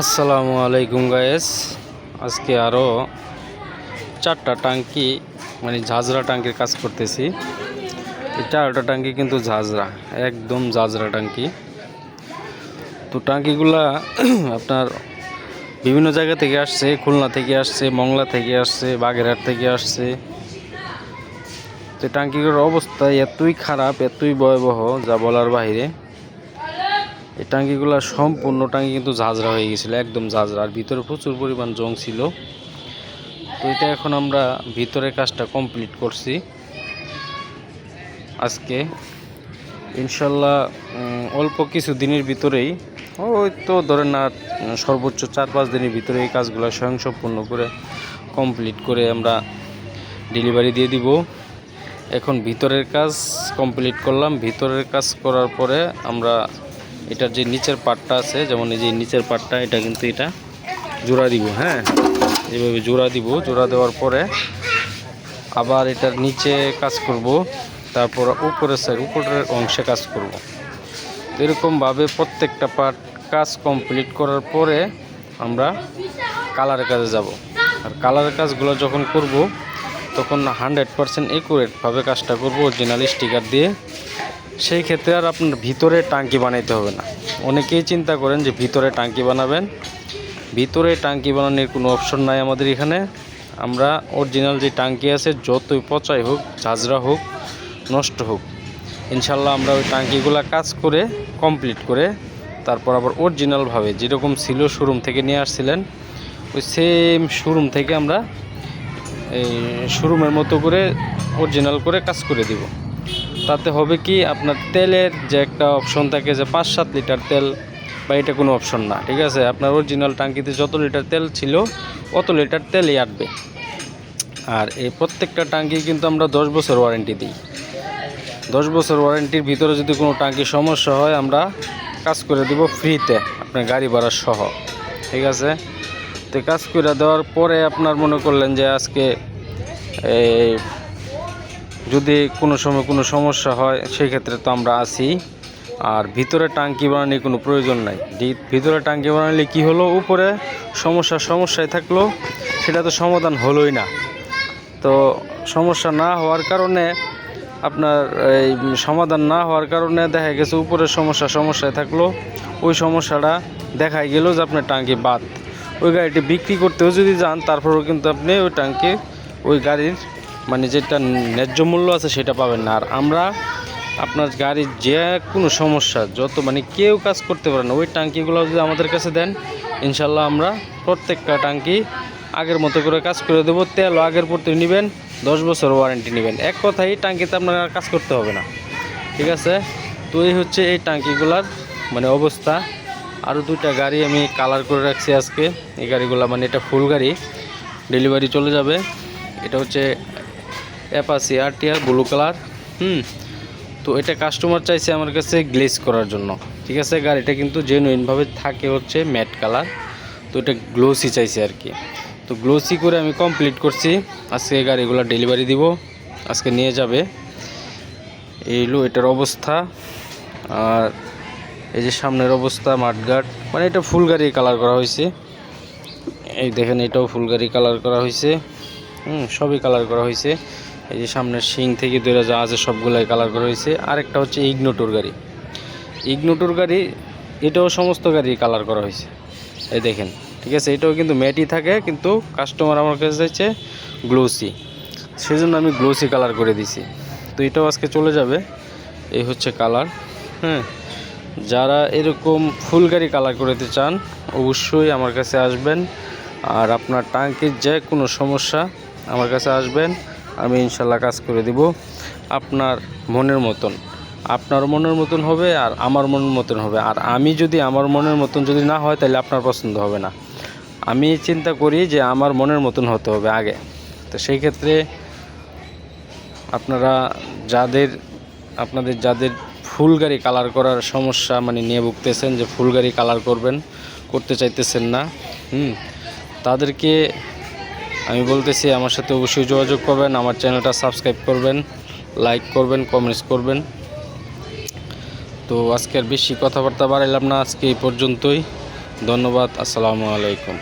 আসসালামু আলাইকুম গায়েস। আজকে আরও চারটা টাঙ্কি মানে ঝাঁঝরা টাঙ্কির কাজ করতেছি। চারটা টাঙ্কি কিন্তু ঝাঁঝরা, একদম ঝাঁঝরা টাঙ্কি। তো টাঙ্কিগুলা আপনার বিভিন্ন জায়গা থেকে আসছে, খুলনা থেকে আসছে, মংলা থেকে আসছে, বাগেরহাট থেকে আসছে। তো টাঙ্কিগুলোর অবস্থা এতই খারাপ, এতই ভয়াবহ, যা বলার বাইরে এই টাঙ্কিগুলো সম্পূর্ণ টাঙ্কি কিন্তু ঝাঁঝরা হয়ে গেছিল, একদম ঝাঁঝরা। আর ভিতরে প্রচুর পরিমাণ জং ছিল। তো এটা এখন আমরা ভিতরের কাজটা কমপ্লিট করছি। আজকে ইনশাল্লাহ অল্প কিছু দিনের ভিতরেই, ওই তো ধরেন না, সর্বোচ্চ চার পাঁচ দিনের ভিতরে এই কাজগুলো স্বয়ংসম্পূর্ণ করে কমপ্লিট করে আমরা ডেলিভারি দিয়ে দিব। এখন ভিতরের কাজ কমপ্লিট করলাম। ভিতরের কাজ করার পরে আমরা এটার যে নিচের পাটটা আছে, যেমন এই যে নিচের পাটটা, এটা কিন্তু এটা জোড়া দিব হ্যাঁ? এইভাবে জোড়া দিব, জোড়া দেওয়ার পরে আবার এটার নিচে কাজ করব, তারপর উপরের সাইড উপরের অংশে কাজ করব। এরকমভাবে প্রত্যেকটা পার্ট কাজ কমপ্লিট করার পরে আমরা কালারের কাজে যাব। আর কালারের কাজগুলো যখন করব, তখন হান্ড্রেড পারসেন্ট একুরেটভাবে কাজটা করব অরিজিনাল স্টিকার দিয়ে। সেই ক্ষেত্রে আর আপনার ভিতরে টাঙ্কি বানাইতে হবে না। অনেকেই চিন্তা করেন যে ভিতরে টাঙ্কি বানাবেন। ভিতরে টাঙ্কি বানানোর কোনো অপশন নাই আমাদের এখানে। আমরা অরিজিনাল যে টাঙ্কি আছে, যতই পচাই হোক, ঝাঁঝরা হোক, নষ্ট হোক, ইনশাল্লাহ আমরা ওই টাঙ্কিগুলো কাজ করে কমপ্লিট করে, তারপর আবার অরিজিনালভাবে যেরকম ছিল শোরুম থেকে নিয়ে আসছিলেন, ওই সেম শোরুম থেকে আমরা, এই শোরুমের মতো করে অরিজিনাল করে কাজ করে দিব। তাতে হবে কি আপনার তেলের যে একটা অপশন থাকে যে পাঁচ সাত লিটার তেল, বা এটা কোনো অপশন না, ঠিক আছে? আপনার অরিজিনাল টাঙ্কিতে যত লিটার তেল ছিল, অত লিটার তেলই আটবে। আর এই প্রত্যেকটা টাঙ্কি কিন্তু আমরা দশ বছর ওয়ারেন্টি দিই। দশ বছর ওয়ারেন্টির ভিতরে যদি কোনো টাঙ্কি সমস্যা হয়, আমরা কাজ করে দিব ফ্রিতে আপনার গাড়ি ভাড়া সহ, ঠিক আছে? তো কাজ করে দেওয়ার পরে আপনার মনে করলেন যে আজকে এই যদি কোনো সময় কোনো সমস্যা হয় সেই ক্ষেত্রে তো আমরা আছি। আর ভিতরে টাঙ্কি বানানোর কোনো প্রয়োজন নাই। ভিতরে টাঙ্কি বানালে কি হলো? উপরে সমস্যা সমস্যায় থাকল, সেটা তো সমাধান হলোই না। তো সমস্যা না হওয়ার কারণে, আপনার এই সমাধান না হওয়ার কারণে দেখা গেছে উপরের সমস্যা সমস্যায় থাকল। ওই সমস্যাটা দেখাই গেল যে আপনার টাঙ্কি বাদ। ওই গাড়িটি বিক্রি করতেও যদি যান, তারপরেও কিন্তু আপনি ওই টাঙ্কি, ওই গাড়ির মানে যেটা ন্যায্য মূল্য আছে সেটা পাবেন না। আর আমরা আপনার গাড়ির যে কোনো সমস্যা, যত মানে কেউ কাজ করতে পারে না, ওই টাঙ্কিগুলো যদি আমাদের কাছে দেন, ইনশাল্লাহ আমরা প্রত্যেকটা টাঙ্কি আগের মতো করে কাজ করে দেবো। তেল আগের প্রতি নেবেন, দশ বছর ওয়ারেন্টি নেবেন। এক কথাই টাঙ্কিতে আপনার আর কাজ করতে হবে না। ঠিক আছে? তো এই হচ্ছে এই টাঙ্কিগুলার মানে অবস্থা। আরও দুইটা গাড়ি আমি কালার করে রাখছি আজকে। এই গাড়িগুলো মানে এটা ফুল গাড়ি। ডেলিভারি চলে যাবে। এটা হচ্ছে অ্যাপাসি আর টিআর ব্লু কালার, হুম? তো এটা কাস্টমার চাইছে আমার কাছে গ্লেস করার জন্য। ঠিক আছে, গাড়িটা কিন্তু জেনুইনভাবে থাকে হচ্ছে ম্যাট কালার তো এটা গ্লোসি চাইছে আর কি তো গ্লোসি করে আমি কমপ্লিট করছি। আজকে গাড়িগুলো ডেলিভারি দিব, আজকে নিয়ে যাবে। এই হলো এটার অবস্থা। আর এই যে সামনের অবস্থা, মাঠঘাট মানে এটা ফুল গাড়ি কালার করা হয়েছে। এই দেখেন, এটাও ফুল গাড়ি কালার করা হয়েছে। হুম, সবই কালার করা হয়েছে। এই যে সামনের শিং থেকে দূরে যা আছে সবগুলাই কালার করা হয়েছে। আরেকটা হচ্ছে ইগনোটোর গাড়ি। ইগনোটোর গাড়ি, এটাও সমস্ত গাড়ি কালার করা হয়েছে। এই দেখেন, ঠিক আছে? এটাও কিন্তু ম্যাটই থাকে, কিন্তু কাস্টমার আমার কাছে চাইছে গ্লোসি সেজন্য আমি গ্লোসি কালার করে দিছি। তো এটাও আজকে চলে যাবে। এই হচ্ছে কালার হ্যাঁ যারা এরকম ফুল গাড়ি কালার করতে চান, অবশ্যই আমার কাছে আসবেন। আর আপনার টাঙ্কির যে কোনো সমস্যা আমার কাছে আসবেন। আমি ইনশাল্লাহ কাজ করে দিব আপনার মনের মতন। আপনার মনের মতন হবে আর আমার মনের মতন হবে। আর আমি যদি আমার মনের মতন যদি না হয়, তাহলে আপনার পছন্দ হবে না। আমি চিন্তা করি যে আমার মনের মতন হতে হবে আগে। তো সেই ক্ষেত্রে আপনারা যাদের, আপনাদের যাদের ফুল গাড়ি কালার করার সমস্যা মানে নিয়ে ভুগতেছেন যে ফুল গাড়ি কালার করবেন, করতে চাইতেছেন না, হুম, তাদেরকে আমি বলতেছি আমার সাথে অবশ্যই যোগাযোগ করবেন, আমার চ্যানেলটা সাবস্ক্রাইব করবেন, লাইক করবেন, কমেন্টস করবেন। তো আজকের বেশি কথাবার্তা বাড়াইলাম না, আজকে এই পর্যন্তই। ধন্যবাদ, আসসালামু আলাইকুম।